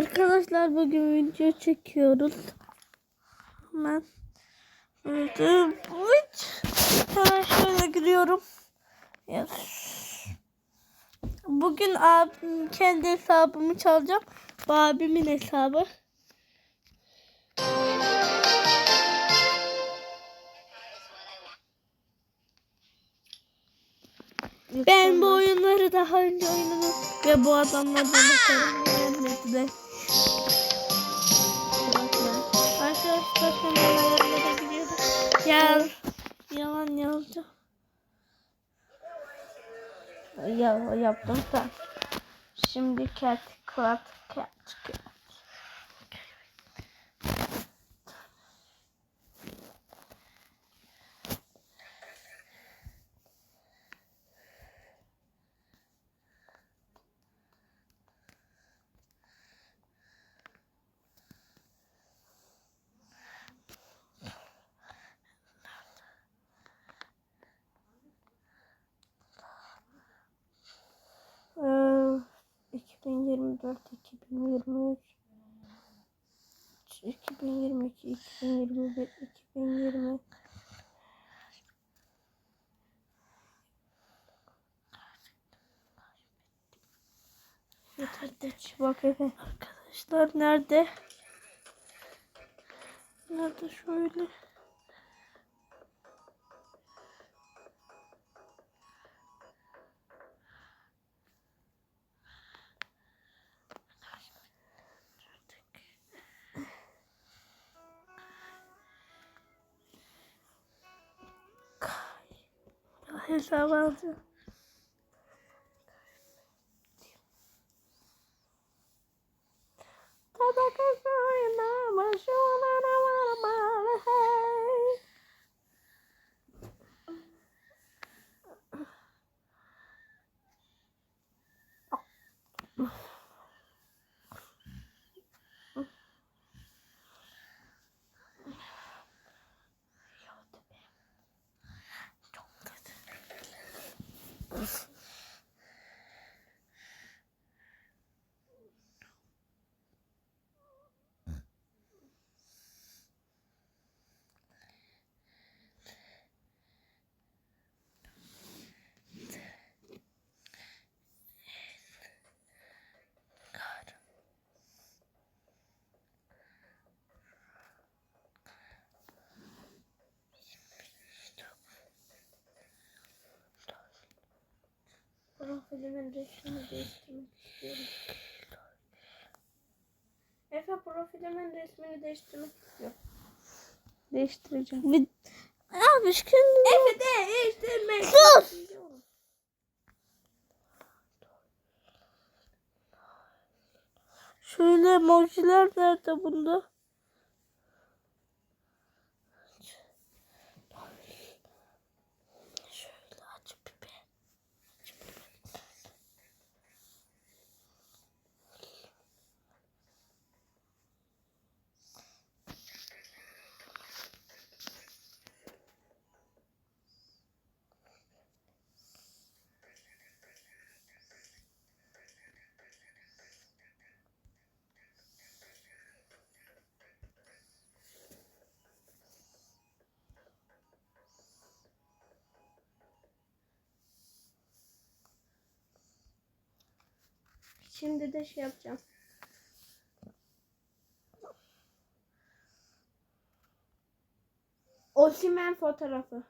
Arkadaşlar bugün video çekiyoruz. Hemen Uç. hemen şöyle giriyorum. Yes. Bugün abim kendi hesabımı çalacağım. Bu abimin hesabı. Ben bu oyunları daha önce oynadım ve bu adamlar bana sorun vermediler. Arkadaşlar kanallarına da gidiyorum. Ya yalan yazacağım. Ya yaptım da. Şimdi cat cat cat cat. Ee, 2024, 2023, 2022, 2021, 2020. Yeter de bak efendim. Arkadaşlar nerede? Nerede şöyle? Hesabı alacağım. Profilimin resmini değiştirmek istiyorum. Efe profilimin resmini değiştirmek istiyorum. Değiştireceğim. Bir... Abi şu. Efe değiştirmek. Sus! Şöyle emojiler nerede bunda? Şimdi de şey yapacağım. Osimen fotoğrafı.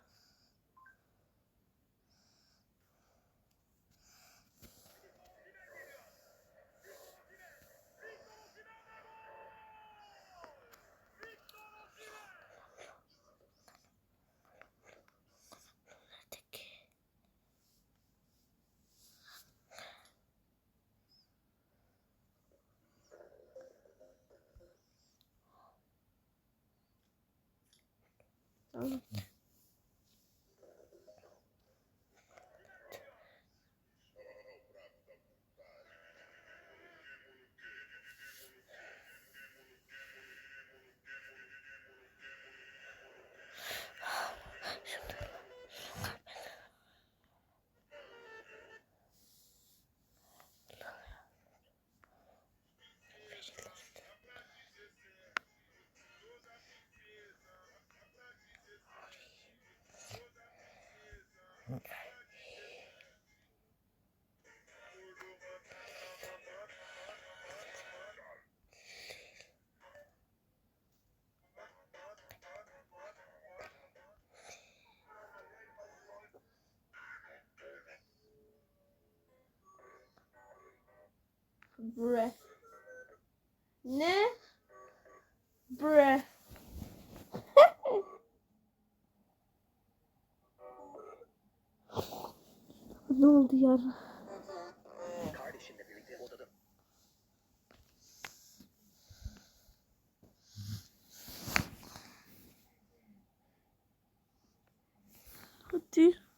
Bre. Ne? Bre. Ne oldu ya? Kardeşimle birlikte odada Hadi.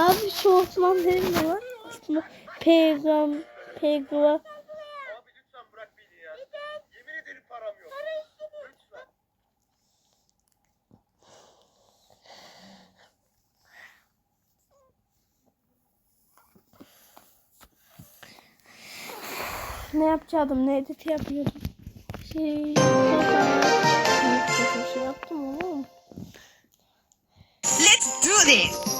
Abi şu Osman benim de var. Osman Peygamber Peygamber Abi lütfen bırak beni ya. Yemin ederim param yok. Lütfen. Ne yapacaktım? Ne edit yapıyordum? şey Bir şey yaptım oğlum. Let's do this.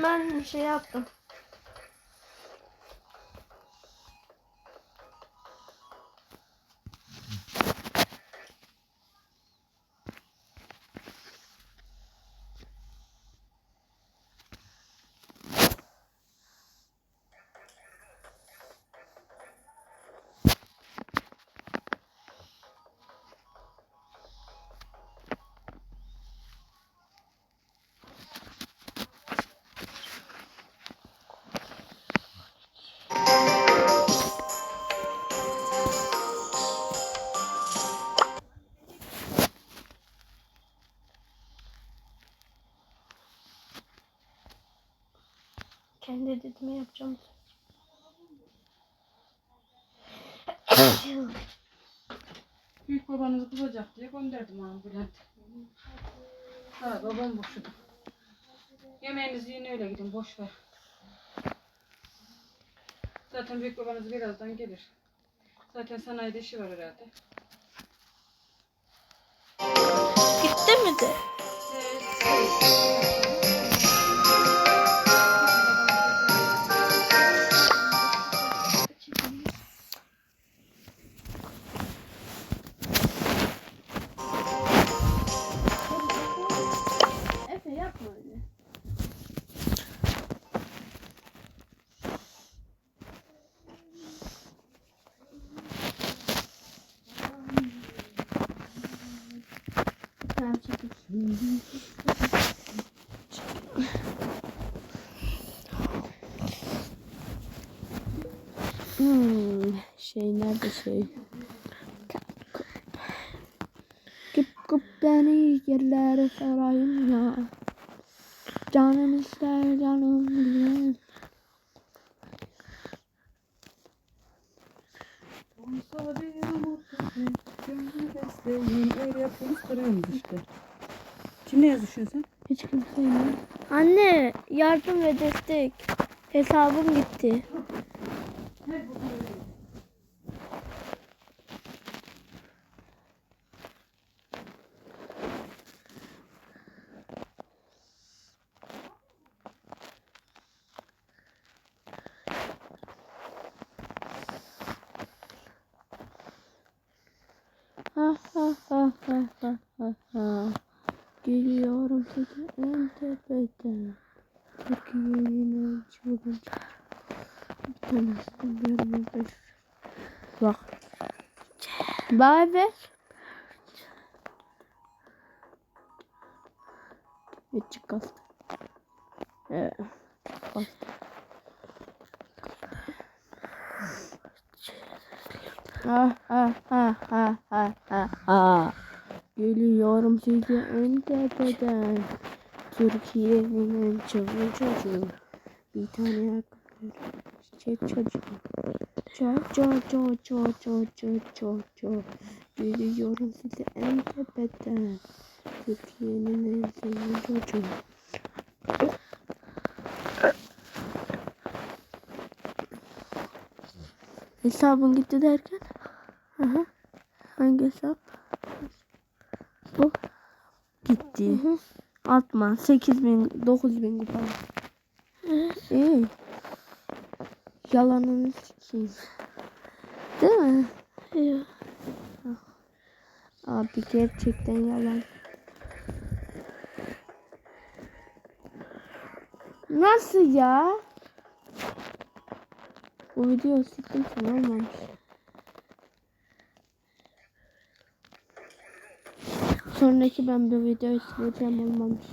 Osman şey yaptım. Kendi editimi yapacağım. Büyük babanızı bulacak diye gönderdim abi Bülent. Ha babam boşudu. Yemeğinizi yiyin öyle gidin boş ver. Zaten büyük babanız birazdan gelir. Zaten sanayide işi var herhalde. Gitti mi de? Efe Hmm, şey nerede şey? Kıp kıp beni yerlere sarayım ya. Canım ister canım işte. Kimle yazışıyorsun sen? Hiç kimseyle. Anne yardım ve destek. Hesabım gitti. Ha ha ha ha ha ha ha. Geliyorum size en tepeden. Türkiye'nin en çılgın. Bir tanesini görmedim. Bak. Bay ver. Bir çıkar. Evet. Bak. Ha ha ha ha ha ha ha. Geliyorum size en tepeden. Türkiye'nin en çılgın çocuğu. Bir tane yakın. Çiçek çocuğu. Ço ço ço ço ço ço ço ço. Geliyorum size en tepeden. Türkiye'nin en çılgın çocuğu. Hesabın gitti derken? Hı hı. Hangi hesap? Bu. Gitti. Atma. 8 bin, 9 bin kupa. İyi. Yalanını sikeyim. Değil mi? Yok. Abi gerçekten yalan. Nasıl ya? Bu video sana olmamış. Sonraki ben bu videoyu sileceğim olmamış.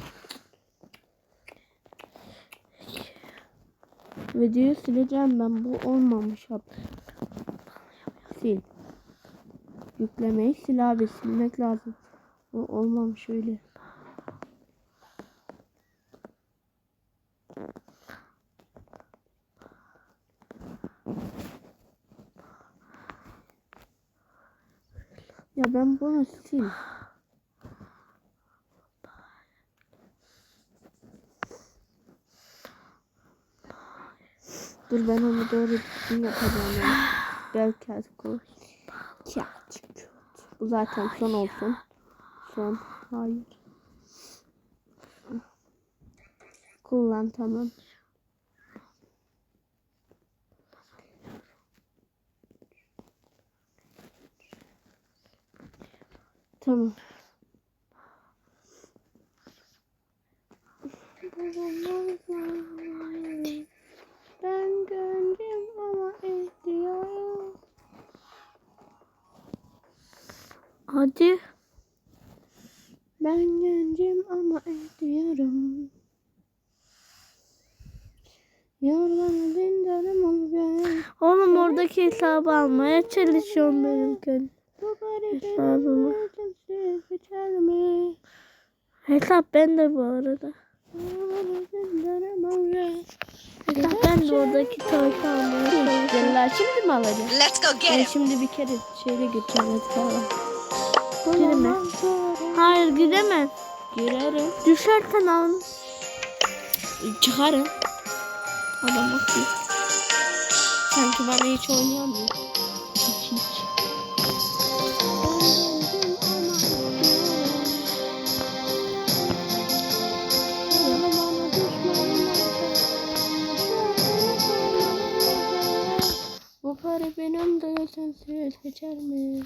Videoyu sileceğim ben bu olmamış abi. Sil. Yüklemeyi sil abi silmek lazım. Bu olmamış öyle. Ya ben bunu sil. Dur ben onu doğru düzgün yapacağım. Yani. Belki artık o. Çıkıyor. Bu zaten son olsun. Son. Hayır. Kullan tamam. Tamam. Ben gönlüm ama ediyorum. Hadi. Ben gencim ama ediyorum. Yar bana dindarım ol gel. Oğlum oradaki hesabı almaya çalışıyorum benimken. Bu garip hesabımı. Geçer mi? Hesap bende bu arada. Hesap ben de oradaki tavşan almaya çalışıyorum. Şimdi mi alacağım? Let's go Ben get him. şimdi bir kere şeyle hesaba. Girme. Hayır giremem. Girerim. Düşersen al. Çıkarım. Adam bakıyor. Sanki bana hiç oynayamıyor. Hiç hiç. Bu para benim de sensiz geçer mi?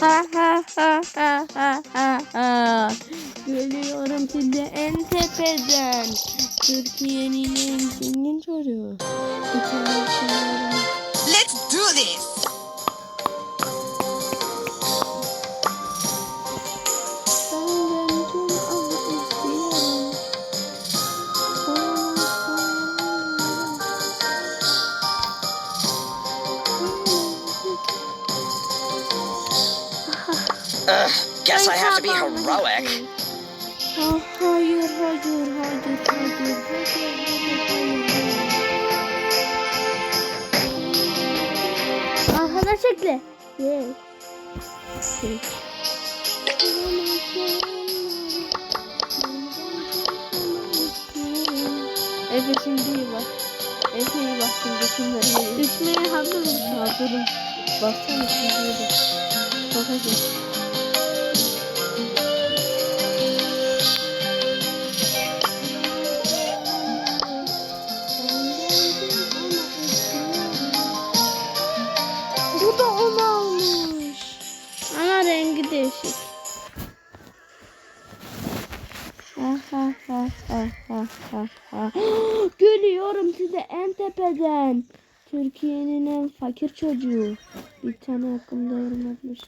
Ha ha ha ha ha ha ha. Geliyorum size en tepeden. Türkiye'nin en zengin çocuğu. Bir Ugh, guess I have to be heroic. Ha, hayır, hayır, hayır, hayır, hayır. Arkadaş ekle. Yes. Yes. Efe şimdi iyi bak. Efe iyi bak şimdi şunları. Düşmeye hazır mısın? Hazırım. Baksana şimdi iyi fakir çocuğu. Bir tane hakkımda yorum atmış.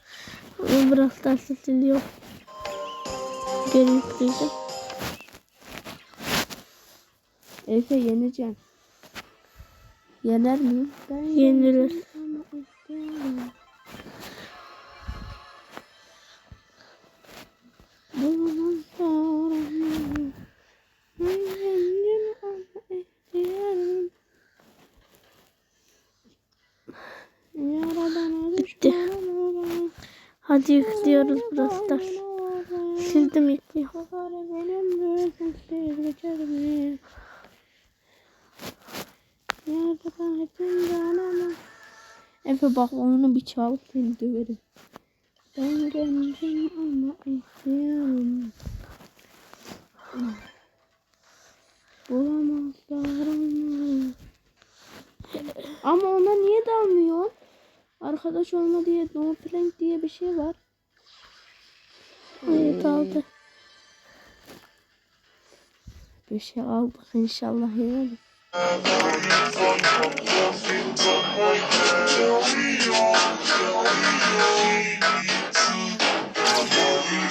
Ama Brawl Stars'ta siliyor. Geri yükleyeceğim. Efe yeneceğim. Yener miyim? Ben Yenilir. yeneceğim ama istiyorum. Bundan sonra ben yeneceğim ama istiyorum. Yaradana Bitti. Hadi yüklüyoruz Stars. Sildim yüklüyor. Efe bak onu bir çalıp seni döverim. Ben gencim ama istiyorum. Bulamazlar onu. Ama ona niye dalmıyor? Arkadaş olma diye no plank diye bir şey var. Evet aldı. Bir şey aldık inşallah yani.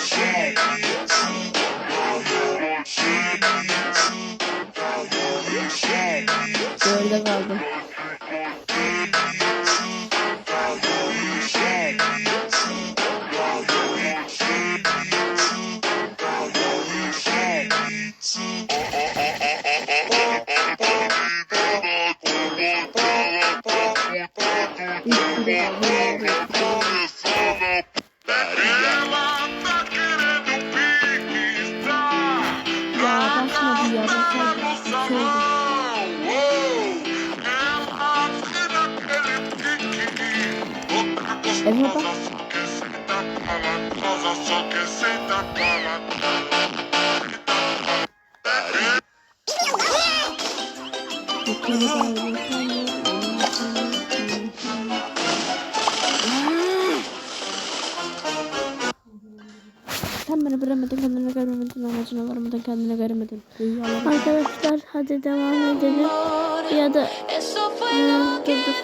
Böyle Efe bak. Sen beni bilemedin, kendine göremedin, amacına varamadın, kendine göremedin. Arkadaşlar hadi devam edelim. Ya da Hmm, dur.